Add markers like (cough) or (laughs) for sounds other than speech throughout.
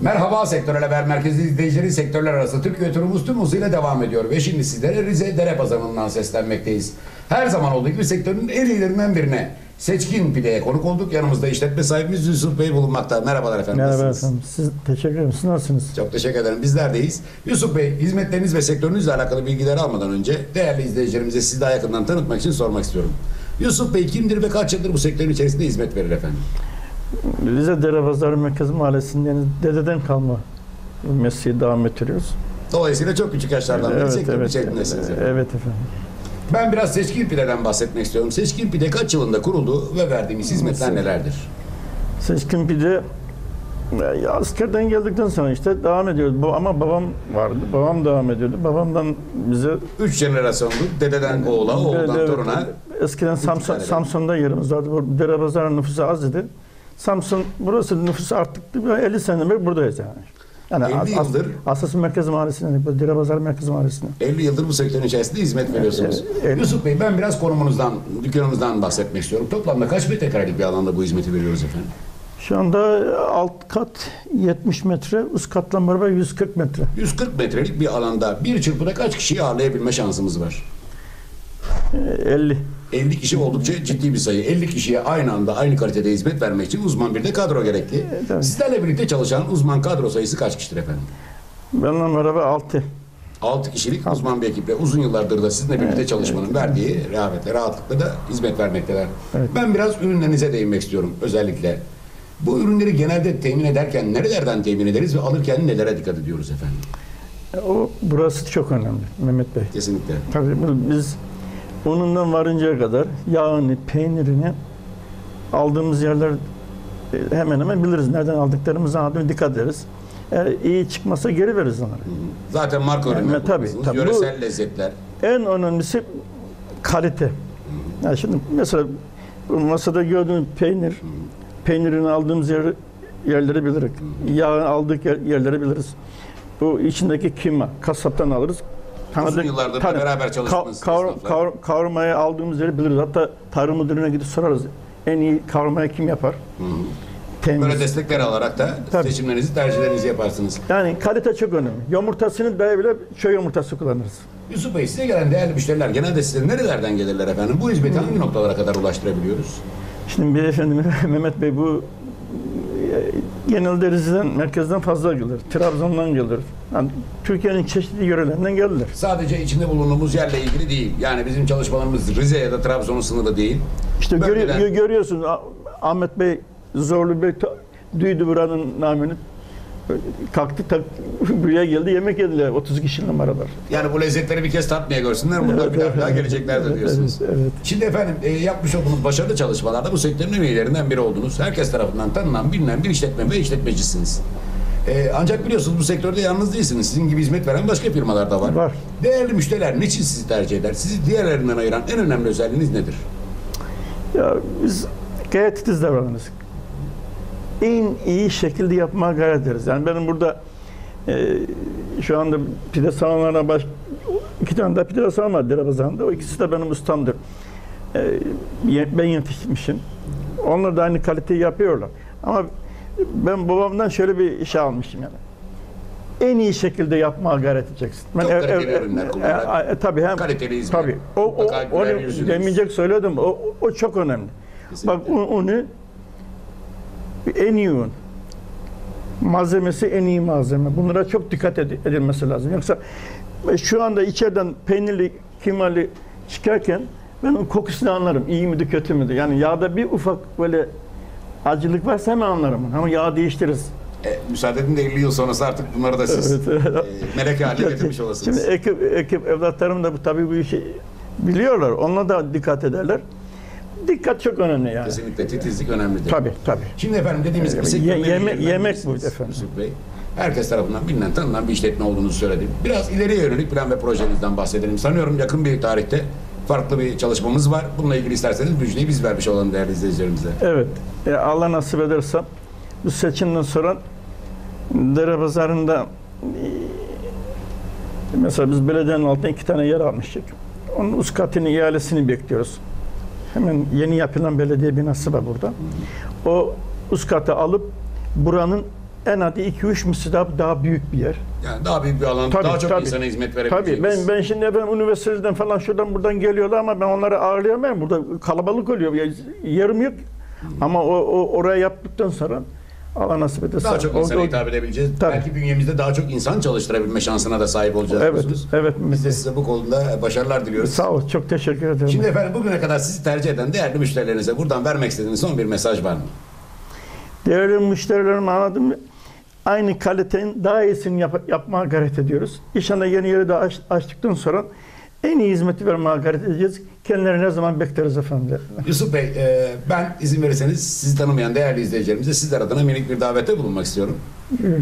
Merhaba Sektör Haber Merkezi izleyicileri sektörler arası Türkiye turumuz tüm hızıyla devam ediyor ve şimdi sizlere Rize Dere Pazarı'ndan seslenmekteyiz. Her zaman olduğu gibi sektörün en iyilerinden birine Seçkin Pide'ye konuk olduk. Yanımızda işletme sahibimiz Yusuf Bey bulunmakta. Merhabalar efendim. Merhaba nasılsınız? efendim. Siz teşekkür ederim. Siz nasılsınız? Çok teşekkür ederim. Bizlerdeyiz. Yusuf Bey, hizmetleriniz ve sektörünüzle alakalı bilgileri almadan önce değerli izleyicilerimize sizi daha yakından tanıtmak için sormak istiyorum. Yusuf Bey kimdir ve kaç yıldır bu sektörün içerisinde hizmet verir efendim? Rize Derepazarı Merkez Mahallesi'nin yani dededen kalma mesleği devam ettiriyoruz. Dolayısıyla çok küçük yaşlardan beri evet, içerisindesiniz. efendim. evet efendim. Ben biraz Seçkin Pide'den bahsetmek istiyorum. Seçkin Pide kaç yılında kuruldu ve verdiğimiz hizmetler nelerdir? Seçkin Pide ya askerden geldikten sonra işte devam ediyoruz. Bu, ama babam vardı. Babam devam ediyordu. Babamdan bize Üç jenerasyonlu dededen oğula, oğuldan Evet, toruna. Eskiden Samsun. Samsun'da yerimiz vardı. Bu Derepazarı nüfusu az idi. Samsun burası nüfusu arttık. Bir 50 senedir buradayız yani. Yani 50 as- yıldır- Asas Merkez Mahallesi'ne, bu Derepazarı Merkez Mahallesi'ne. 50 yıldır bu sektörün içerisinde hizmet veriyorsunuz. Evet, evet. Yusuf Bey ben biraz konumunuzdan, dükkanımızdan bahsetmek istiyorum. Toplamda kaç metrekarelik bir alanda bu hizmeti veriyoruz efendim? Şu anda alt kat 70 metre, üst katla beraber 140 metre. 140 metrelik bir alanda bir çırpıda kaç kişiyi ağırlayabilme şansımız var? Ee, 50. 50 kişi oldukça ciddi bir sayı. 50 kişiye aynı anda aynı kalitede hizmet vermek için uzman bir de kadro gerekli. tabii. Sizlerle birlikte çalışan uzman kadro sayısı kaç kişidir efendim? Benimle beraber 6. 6 kişilik uzman bir ekiple uzun yıllardır da sizinle birlikte çalışmanın verdiği rehavetle, rahatlıkla da hizmet vermekteler. Evet. Ben biraz ürünlerinize değinmek istiyorum özellikle. Bu ürünleri genelde temin ederken nerelerden temin ederiz ve alırken nelere dikkat ediyoruz efendim? O burası çok önemli Mehmet Bey. Kesinlikle. Tabii biz unundan varıncaya kadar yağını, peynirini aldığımız yerler e, hemen hemen biliriz. Nereden aldıklarımızı aldığımız dikkat ederiz. Eğer iyi çıkmasa geri veririz onları. Zaten marka Yani tabii, kullanıyorsunuz. tabii. Yöresel lezzetler. En önemlisi kalite. Yani şimdi mesela masada gördüğünüz peynir, peynirini aldığımız yer, yerleri biliriz. Yağı aldık yer- yerleri biliriz. Bu içindeki kima, kasaptan alırız. Uzun yıllardır da beraber çalıştığınız esnaflar. kavur, kavurmaya aldığımız yeri biliriz. Hatta tarım müdürüne gidip sorarız. En iyi kavurmayı kim yapar? Temiz. Böyle destekler alarak da Tabii. seçimlerinizi, tercihlerinizi yaparsınız. Yani kalite çok önemli. Yumurtasını dahi bile köy yumurtası kullanırız. Yusuf Bey size gelen değerli müşteriler genelde size nerelerden gelirler efendim? Bu hizmeti hangi noktalara kadar ulaştırabiliyoruz? Şimdi beyefendi (laughs) Mehmet Bey bu genelde Rize'den, merkezden fazla gelir. Trabzon'dan gelir. Yani Türkiye'nin çeşitli yörelerinden gelirler. Sadece içinde bulunduğumuz yerle ilgili değil. Yani bizim çalışmalarımız Rize ya da Trabzon'un sınırı değil. İşte Bölgeden- gö- görüyorsunuz Ah- Ahmet Bey, Zorlu Bey duydu buranın namını. Kalktı tak, (laughs) buraya geldi yemek yediler 30 kişinin beraber. Yani bu lezzetleri bir kez tatmaya görsünler. Burada bir daha, bir daha geleceklerdir Evet, diyorsunuz. Evet, evet. Şimdi efendim e, yapmış olduğunuz başarılı çalışmalarda bu sektörün en iyilerinden biri oldunuz. Herkes tarafından tanınan, bilinen bir işletme ve işletmecisiniz. E, ancak biliyorsunuz bu sektörde yalnız değilsiniz. Sizin gibi hizmet veren başka firmalar da var. Var. Değerli müşteriler niçin sizi tercih eder? Sizi diğerlerinden ayıran en önemli özelliğiniz nedir? Ya biz gayet titiz davranırız. En iyi şekilde yapmaya gayret ederiz. Yani benim burada e, şu anda pide salonlarına baş, iki tane de pide salon var Derebazan'da. O ikisi de benim ustamdır. E, ben yetişmişim. Onlar da aynı kaliteyi yapıyorlar. Ama ben babamdan şöyle bir şey almışım yani. En iyi şekilde yapmaya gayret edeceksin. Ben Çok kaliteli ürünler kullanarak. e, e, tabii hem Kaliteli hizmet. Tabii. O, o, onu demeyecek söyledim. O, o çok önemli. Kesinlikle. Bak un- unu en iyi un. Malzemesi en iyi malzeme. Bunlara çok dikkat ed- edilmesi lazım. Yoksa e, şu anda içeriden peynirli, kimalı çıkarken ben o kokusunu anlarım. İyi midir, kötü müdür? Yani yağda bir ufak böyle acılık varsa hemen anlarım. Ama yağ değiştiririz. E, müsaade edin de 50 yıl sonrası artık bunları da siz Evet, evet. e, melek haline getirmiş olasınız. Şimdi ekip, ekip evlatlarım da bu tabii bu işi biliyorlar. Onunla da dikkat ederler. Dikkat çok önemli yani. Kesinlikle titizlik önemlidir. Tabii tabii. Şimdi efendim dediğimiz gibi Ye- sektörün en yeme- yemek bu efendim. Yusuf Bey. Herkes tarafından bilinen, tanınan bir işletme olduğunuzu söyledim. Biraz ileriye yönelik plan ve projenizden bahsedelim. Sanıyorum yakın bir tarihte farklı bir çalışmamız var. Bununla ilgili isterseniz müjdeyi biz vermiş olalım değerli izleyicilerimize. Evet. E, Allah nasip ederse bu seçimden sonra Dere Pazarı'nda e, mesela biz belediyenin altına iki tane yer almıştık. Onun katını ihalesini bekliyoruz. Hemen yeni yapılan belediye binası var burada. O üst katı alıp buranın en az 2-3 misli daha, daha büyük bir yer. Yani daha büyük bir alan, Tabii, daha çok tabii. insana hizmet Tabii verebileceğimiz. ben ben şimdi efendim üniversiteden falan şuradan buradan geliyorlar ama ben onları ağırlayamıyorum. Burada kalabalık oluyor. Yerim yok. Ama o, o oraya yaptıktan sonra Allah nasip ederse. Daha çok insana o- hitap edebileceğiz. Tabii. Belki bünyemizde daha çok insan çalıştırabilme şansına da sahip olacağız Evet, diyorsunuz. evet. Biz de size bu konuda başarılar diliyoruz. Sağ ol. Çok teşekkür ederim. Şimdi efendim bugüne kadar sizi tercih eden değerli müşterilerinize buradan vermek istediğiniz son bir mesaj var mı? Değerli müşterilerim anladım mı? Aynı kalitenin daha iyisini yap- yapmaya gayret ediyoruz. İnşallah yeni yeri de aç- açtıktan sonra en iyi hizmeti vermeye gayret edeceğiz. Kendilerini ne zaman bekleriz efendim. Yusuf Bey, e, ben izin verirseniz sizi tanımayan değerli izleyicilerimize sizler adına minik bir davette bulunmak istiyorum.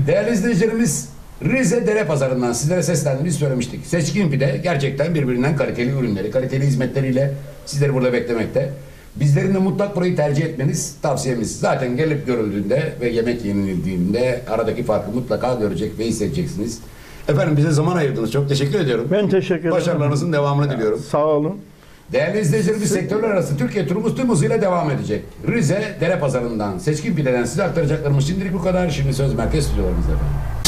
Değerli izleyicilerimiz, Rize Dere Pazarı'ndan sizlere seslendiğimizi söylemiştik. Seçkin Pide gerçekten birbirinden kaliteli ürünleri, kaliteli hizmetleriyle sizleri burada beklemekte. Bizlerin de mutlak burayı tercih etmeniz tavsiyemiz. Zaten gelip görüldüğünde ve yemek yenildiğinde aradaki farkı mutlaka görecek ve hissedeceksiniz. Efendim bize zaman ayırdınız. Çok teşekkür ediyorum. Ben teşekkür ederim. Başarılarınızın devamını diliyorum. Sağ olun. Değerli izleyicilerimiz sektörler arası Türkiye turumuz tüm hızıyla devam edecek. Rize Dere Pazarı'ndan, Seçkin Pide'den size aktaracaklarımız şimdilik bu kadar. Şimdi söz merkez stüdyolarımızda efendim.